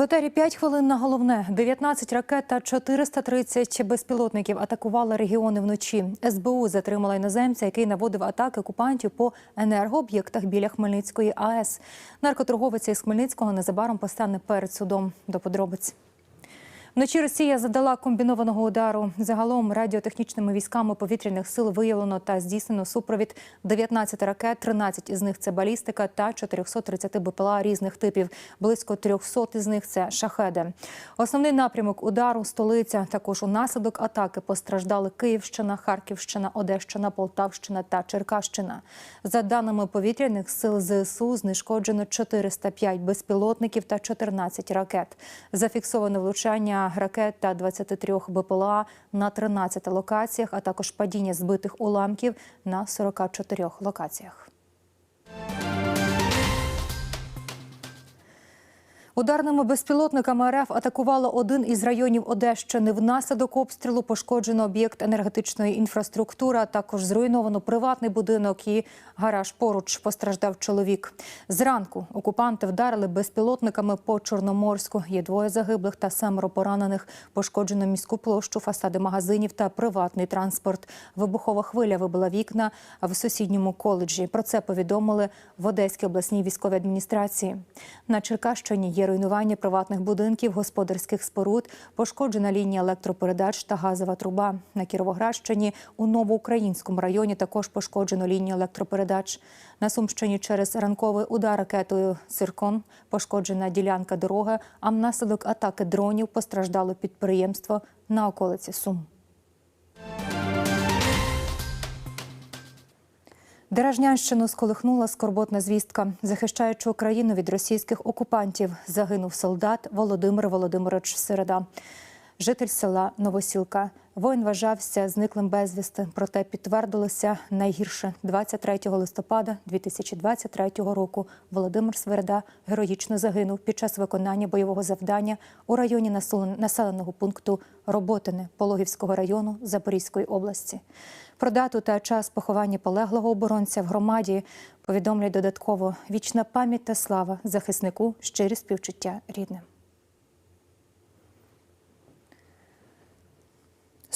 В етері 5 хвилин на головне. 19 ракет та 430 безпілотників атакували регіони вночі. СБУ затримала іноземця, який наводив атаки окупантів по енергооб'єктах біля Хмельницької АЕС. Наркоторговець із Хмельницького незабаром постане перед судом. До подробиць. Вночі Росія задала комбінованого удару. Загалом радіотехнічними військами повітряних сил виявлено та здійснено супровід 19 ракет, 13 із них це балістика та 430 БПЛА різних типів. Близько 300 із них це шахеди. Основний напрямок удару столиця. Також унаслідок атаки постраждали Київщина, Харківщина, Одещина, Полтавщина та Черкащина. За даними повітряних сил ЗСУ, знешкоджено 405 безпілотників та 14 ракет. Зафіксовано влучання ракет та 23 БПЛА на 13 локаціях, а також падіння збитих уламків на 44 локаціях. Ударними безпілотниками РФ атакувало один із районів Одещини. Внаслідок обстрілу пошкоджено об'єкт енергетичної інфраструктури. а Також зруйновано приватний будинок і гараж. Поруч постраждав чоловік. Зранку окупанти вдарили безпілотниками по Чорноморську. Є двоє загиблих та семеро поранених. Пошкоджено міську площу, фасади магазинів та приватний транспорт. Вибухова хвиля вибила вікна в сусідньому коледжі. Про це повідомили в Одеській обласній військовій адміністрації. На Черкащині є руйнування приватних будинків, господарських споруд, пошкоджена лінія електропередач та газова труба. На Кіровоградщині у Новоукраїнському районі також пошкоджено лінію електропередач. На Сумщині через ранковий удар ракетою «Циркон» пошкоджена ділянка дороги, а внаслідок атаки дронів постраждало підприємство на околиці Сум. Деражнянщину сколихнула скорботна звістка. Захищаючи Україну від російських окупантів, загинув солдат Володимир Володимирович Середа. Житель села Новосілка. Воїн вважався зниклим безвісти, проте підтвердилося найгірше 23 листопада 2023 року. Володимир Сверда героїчно загинув під час виконання бойового завдання у районі населеного пункту Роботине Пологівського району Запорізької області. Про дату та час поховання полеглого оборонця в громаді повідомлять додатково вічна пам'ять та слава захиснику, щирі співчуття рідним.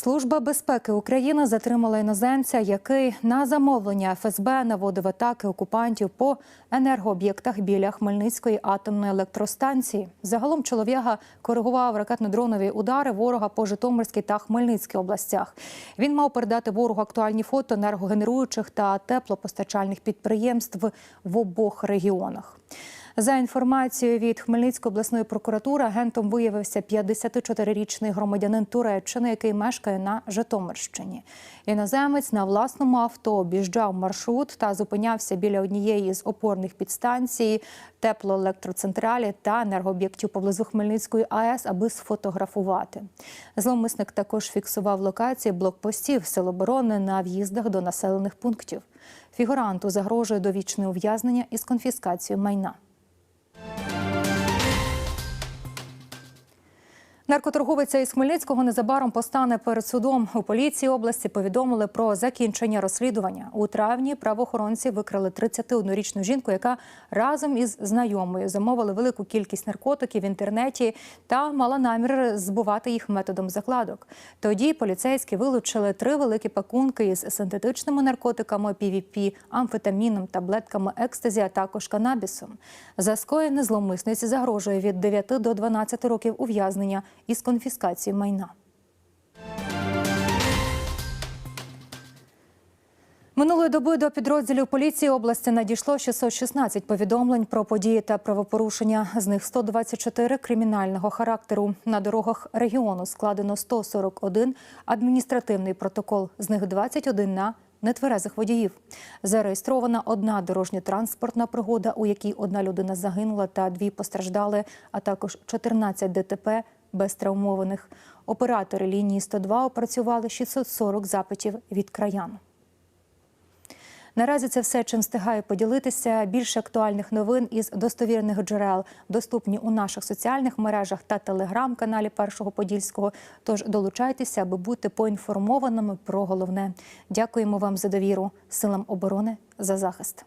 Служба безпеки України затримала іноземця, який на замовлення ФСБ наводив атаки окупантів по енергооб'єктах біля Хмельницької атомної електростанції. Загалом чоловіка коригував ракетно-дронові удари ворога по Житомирській та Хмельницькій областях. Він мав передати ворогу актуальні фото енергогенеруючих та теплопостачальних підприємств в обох регіонах. За інформацією від Хмельницької обласної прокуратури, агентом виявився 54-річний громадянин Туреччини, який мешкає на Житомирщині. Іноземець на власному авто об'їжджав маршрут та зупинявся біля однієї з опорних підстанцій теплоелектроцентралі та енергооб'єктів поблизу Хмельницької АЕС, аби сфотографувати. Зловмисник також фіксував локації блокпостів Сил оборони на в'їздах до населених пунктів. Фігуранту загрожує довічне ув'язнення із конфіскацією майна. Наркоторговиця із Хмельницького незабаром постане перед судом. У поліції області повідомили про закінчення розслідування. У травні правоохоронці викрили 31-річну жінку, яка разом із знайомою замовили велику кількість наркотиків в інтернеті та мала намір збувати їх методом закладок. Тоді поліцейські вилучили три великі пакунки із синтетичними наркотиками PVP, амфетаміном, таблетками екстазі, а також канабісом. За скоєне зловмисниці загрожує від 9 до 12 років ув'язнення із конфіскації майна. Минулої доби до підрозділів поліції області надійшло 616 повідомлень про події та правопорушення. З них 124 кримінального характеру. На дорогах регіону складено 141 адміністративний протокол. З них 21 на нетверезих водіїв. Зареєстрована одна дорожньо-транспортна пригода, у якій одна людина загинула та дві постраждали, а також 14 ДТП без травмованих. Оператори лінії 102 опрацювали 640 запитів від краян. Наразі це все, чим встигаю поділитися. Більше актуальних новин із достовірних джерел доступні у наших соціальних мережах та телеграм-каналі Першого Подільського. Тож долучайтеся, аби бути поінформованими про головне. Дякуємо вам за довіру, силам оборони за захист.